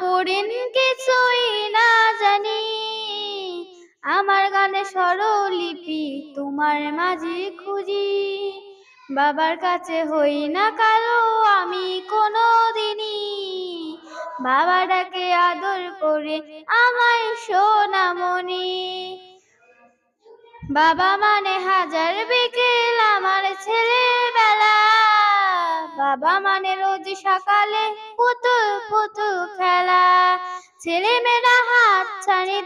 পড়েন কিছুই না জানি। আমার গানে স্বরলিপি তোমার মাঝে খুঁজি। বাবার কাছে হই না কালো আমি কোনো দিনই বাবা ডাকে আদর করে আমায় সোনামণি। বাবা মানে হাজার বিকেল আমার ছেলেবেলা। বাবা মানে রোজ সকালে খেলা। ছেলে মেয়েরা হাত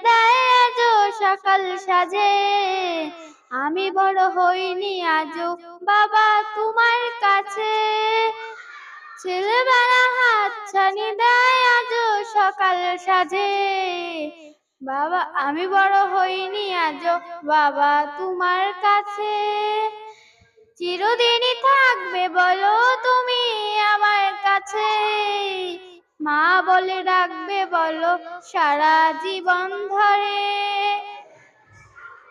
দেয়, আজও সকাল সাজে। আমি বড় হইনি, আজও বাবা তোমার কাছে। ছেলেবেলা হাত ছানি দেয়, আজও সকাল সাজে। বাবা, আমি বড় হইনি, আজও বাবা তোমার কাছে। চিরদিনই থাকবে বলো তুমি আমার কাছে। মা বলে ডাকবে বলো সারা জীবন ধরে।